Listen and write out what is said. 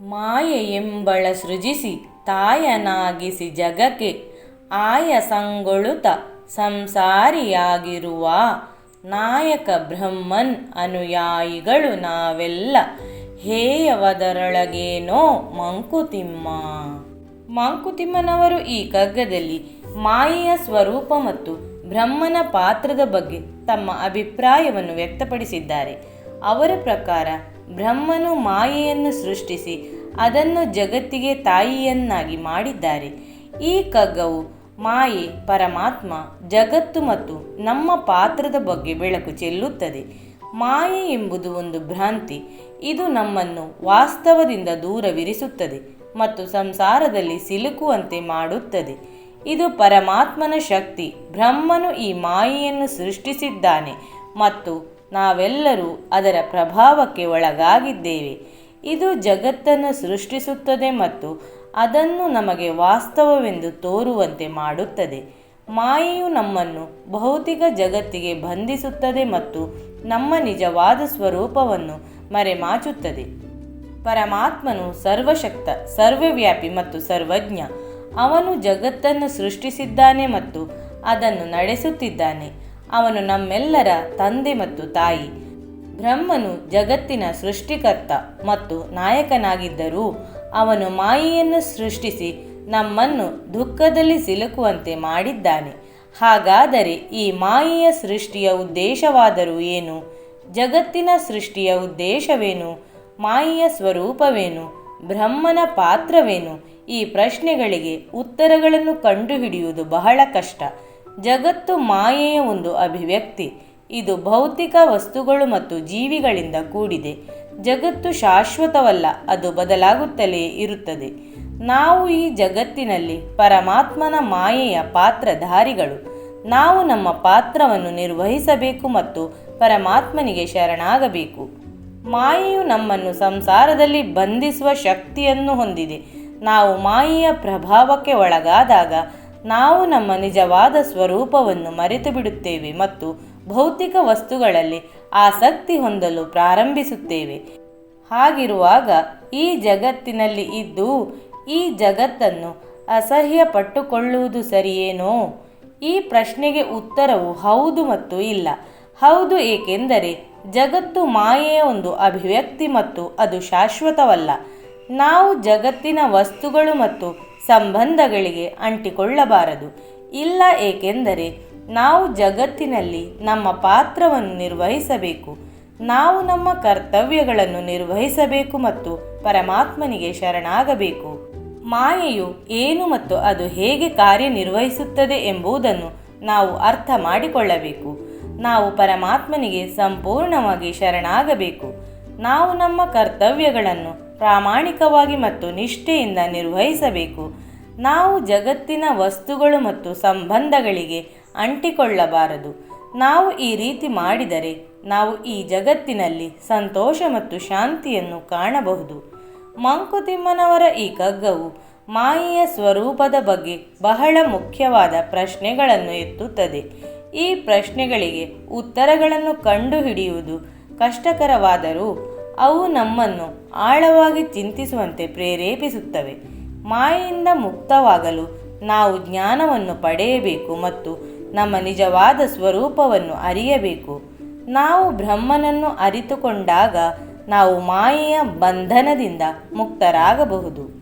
ಮಾಯೆ ಎಂಬಳ ಸೃಜಿಸಿ ತಾಯನಾಗಿಸಿ ಜಗಕ್ಕೆ ಆಯಸಂಗೊಳುತ ಸಂಸಾರಿಯಾಗಿರುವ ನಾಯಕ ಬ್ರಹ್ಮನ್ ಅನುಯಾಯಿಗಳು ನಾವೆಲ್ಲ ಹೇಯವದರೊಳಗೇನೋ ಮಂಕುತಿಮ್ಮ. ಮಂಕುತಿಮ್ಮನವರು ಈ ಕಗ್ಗದಲ್ಲಿ ಮಾಯೆಯ ಸ್ವರೂಪ ಮತ್ತು ಬ್ರಹ್ಮನ ಪಾತ್ರದ ಬಗ್ಗೆ ತಮ್ಮ ಅಭಿಪ್ರಾಯವನ್ನು ವ್ಯಕ್ತಪಡಿಸಿದ್ದಾರೆ. ಅವರ ಪ್ರಕಾರ ಬ್ರಹ್ಮನು ಮಾಯೆಯನ್ನು ಸೃಷ್ಟಿಸಿ ಅದನ್ನು ಜಗತ್ತಿಗೆ ತಾಯಿಯನ್ನಾಗಿ ಮಾಡಿದ್ದಾರೆ. ಈ ಕಗ್ಗವು ಮಾಯೆ, ಪರಮಾತ್ಮ, ಜಗತ್ತು ಮತ್ತು ನಮ್ಮ ಪಾತ್ರದ ಬಗ್ಗೆ ಬೆಳಕು ಚೆಲ್ಲುತ್ತದೆ. ಮಾಯೆ ಎಂಬುದು ಒಂದು ಭ್ರಾಂತಿ. ಇದು ನಮ್ಮನ್ನು ವಾಸ್ತವದಿಂದ ದೂರವಿರಿಸುತ್ತದೆ ಮತ್ತು ಸಂಸಾರದಲ್ಲಿ ಸಿಲುಕುವಂತೆ ಮಾಡುತ್ತದೆ. ಇದು ಪರಮಾತ್ಮನ ಶಕ್ತಿ. ಬ್ರಹ್ಮನು ಈ ಮಾಯೆಯನ್ನು ಸೃಷ್ಟಿಸಿದ್ದಾನೆ ಮತ್ತು ನಾವೆಲ್ಲರೂ ಅದರ ಪ್ರಭಾವಕ್ಕೆ ಒಳಗಾಗಿದ್ದೇವೆ. ಇದು ಜಗತ್ತನ್ನು ಸೃಷ್ಟಿಸುತ್ತದೆ ಮತ್ತು ಅದನ್ನು ನಮಗೆ ವಾಸ್ತವವೆಂದು ತೋರುವಂತೆ ಮಾಡುತ್ತದೆ. ಮಾಯೆಯು ನಮ್ಮನ್ನು ಭೌತಿಕ ಜಗತ್ತಿಗೆ ಬಂಧಿಸುತ್ತದೆ ಮತ್ತು ನಮ್ಮ ನಿಜವಾದ ಸ್ವರೂಪವನ್ನು ಮರೆಮಾಚುತ್ತದೆ. ಪರಮಾತ್ಮನು ಸರ್ವಶಕ್ತ, ಸರ್ವವ್ಯಾಪಿ ಮತ್ತು ಸರ್ವಜ್ಞ. ಅವನು ಜಗತ್ತನ್ನು ಸೃಷ್ಟಿಸಿದ್ದಾನೆ ಮತ್ತು ಅದನ್ನು ನಡೆಸುತ್ತಿದ್ದಾನೆ. ಅವನು ನಮ್ಮೆಲ್ಲರ ತಂದೆ ಮತ್ತು ತಾಯಿ. ಬ್ರಹ್ಮನು ಜಗತ್ತಿನ ಸೃಷ್ಟಿಕರ್ತ ಮತ್ತು ನಾಯಕನಾಗಿದ್ದರೂ ಅವನು ಮಾಯೆಯನ್ನು ಸೃಷ್ಟಿಸಿ ನಮ್ಮನ್ನು ದುಃಖದಲ್ಲಿ ಸಿಲುಕುವಂತೆ ಮಾಡಿದ್ದಾನೆ. ಹಾಗಾದರೆ ಈ ಮಾಯೆಯ ಸೃಷ್ಟಿಯ ಉದ್ದೇಶವಾದರೂ ಏನು? ಜಗತ್ತಿನ ಸೃಷ್ಟಿಯ ಉದ್ದೇಶವೇನು? ಮಾಯೆಯ ಸ್ವರೂಪವೇನು? ಬ್ರಹ್ಮನ ಪಾತ್ರವೇನು? ಈ ಪ್ರಶ್ನೆಗಳಿಗೆ ಉತ್ತರಗಳನ್ನು ಕಂಡುಹಿಡಿಯುವುದು ಬಹಳ ಕಷ್ಟ. ಜಗತ್ತು ಮಾಯೆಯ ಒಂದು ಅಭಿವ್ಯಕ್ತಿ. ಇದು ಭೌತಿಕ ವಸ್ತುಗಳು ಮತ್ತು ಜೀವಿಗಳಿಂದ ಕೂಡಿದೆ. ಜಗತ್ತು ಶಾಶ್ವತವಲ್ಲ, ಅದು ಬದಲಾಗುತ್ತಲೇ ಇರುತ್ತದೆ. ನಾವು ಈ ಜಗತ್ತಿನಲ್ಲಿ ಪರಮಾತ್ಮನ ಮಾಯೆಯ ಪಾತ್ರಧಾರಿಗಳು. ನಾವು ನಮ್ಮ ಪಾತ್ರವನ್ನು ನಿರ್ವಹಿಸಬೇಕು ಮತ್ತು ಪರಮಾತ್ಮನಿಗೆ ಶರಣಾಗಬೇಕು. ಮಾಯೆಯು ನಮ್ಮನ್ನು ಸಂಸಾರದಲ್ಲಿ ಬಂಧಿಸುವ ಶಕ್ತಿಯನ್ನು ಹೊಂದಿದೆ. ನಾವು ಮಾಯೆಯ ಪ್ರಭಾವಕ್ಕೆ ಒಳಗಾದಾಗ ನಾವು ನಮ್ಮ ನಿಜವಾದ ಸ್ವರೂಪವನ್ನು ಮರೆತು ಬಿಡುತ್ತೇವೆ ಮತ್ತು ಭೌತಿಕ ವಸ್ತುಗಳಲ್ಲಿ ಆಸಕ್ತಿ ಹೊಂದಲು ಪ್ರಾರಂಭಿಸುತ್ತೇವೆ. ಹಾಗಿರುವಾಗ ಈ ಜಗತ್ತಿನಲ್ಲಿ ಇದ್ದು ಈ ಜಗತ್ತನ್ನು ಅಸಹ್ಯ ಪಟ್ಟುಕೊಳ್ಳುವುದು ಸರಿಯೇನೋ? ಈ ಪ್ರಶ್ನೆಗೆ ಉತ್ತರವು ಹೌದು ಮತ್ತು ಇಲ್ಲ. ಹೌದು ಏಕೆಂದರೆ ಜಗತ್ತು ಮಾಯೆಯ ಒಂದು ಅಭಿವ್ಯಕ್ತಿ ಮತ್ತು ಅದು ಶಾಶ್ವತವಲ್ಲ. ನಾವು ಜಗತ್ತಿನ ವಸ್ತುಗಳು ಮತ್ತು ಸಂಬಂಧಗಳಿಗೆ ಅಂಟಿಕೊಳ್ಳಬಾರದು. ಇಲ್ಲ ಏಕೆಂದರೆ ನಾವು ಜಗತ್ತಿನಲ್ಲಿ ನಮ್ಮ ಪಾತ್ರವನ್ನು ನಿರ್ವಹಿಸಬೇಕು. ನಾವು ನಮ್ಮ ಕರ್ತವ್ಯಗಳನ್ನು ನಿರ್ವಹಿಸಬೇಕು ಮತ್ತು ಪರಮಾತ್ಮನಿಗೆ ಶರಣಾಗಬೇಕು. ಮಾಯೆಯು ಏನು ಮತ್ತು ಅದು ಹೇಗೆ ಕಾರ್ಯನಿರ್ವಹಿಸುತ್ತದೆ ಎಂಬುದನ್ನು ನಾವು ಅರ್ಥ ಮಾಡಿಕೊಳ್ಳಬೇಕು ನಾವು ಪರಮಾತ್ಮನಿಗೆ ಸಂಪೂರ್ಣವಾಗಿ ಶರಣಾಗಬೇಕು. ನಾವು ನಮ್ಮ ಕರ್ತವ್ಯಗಳನ್ನು ಪ್ರಾಮಾಣಿಕವಾಗಿ ಮತ್ತು ನಿಷ್ಠೆಯಿಂದ ನಿರ್ವಹಿಸಬೇಕು. ನಾವು ಜಗತ್ತಿನ ವಸ್ತುಗಳು ಮತ್ತು ಸಂಬಂಧಗಳಿಗೆ ಅಂಟಿಕೊಳ್ಳಬಾರದು. ನಾವು ಈ ರೀತಿ ಮಾಡಿದರೆ ನಾವು ಈ ಜಗತ್ತಿನಲ್ಲಿ ಸಂತೋಷ ಮತ್ತು ಶಾಂತಿಯನ್ನು ಕಾಣಬಹುದು. ಮಂಕುತಿಮ್ಮನವರ ಈ ಕಗ್ಗವು ಮಾಯೆಯ ಸ್ವರೂಪದ ಬಗ್ಗೆ ಬಹಳ ಮುಖ್ಯವಾದ ಪ್ರಶ್ನೆಗಳನ್ನು ಎತ್ತುತ್ತದೆ. ಈ ಪ್ರಶ್ನೆಗಳಿಗೆ ಉತ್ತರಗಳನ್ನು ಕಂಡುಹಿಡಿಯುವುದು ಕಷ್ಟಕರವಾದರೂ ಅವು ನಮ್ಮನ್ನು ಆಳವಾಗಿ ಚಿಂತಿಸುವಂತೆ ಪ್ರೇರೇಪಿಸುತ್ತವೆ. ಮಾಯೆಯಿಂದ ಮುಕ್ತವಾಗಲು ನಾವು ಜ್ಞಾನವನ್ನು ಪಡೆಯಬೇಕು ಮತ್ತು ನಮ್ಮ ನಿಜವಾದ ಸ್ವರೂಪವನ್ನು ಅರಿಯಬೇಕು. ನಾವು ಬ್ರಹ್ಮನನ್ನು ಅರಿತುಕೊಂಡಾಗ ನಾವು ಮಾಯೆಯ ಬಂಧನದಿಂದ ಮುಕ್ತರಾಗಬಹುದು.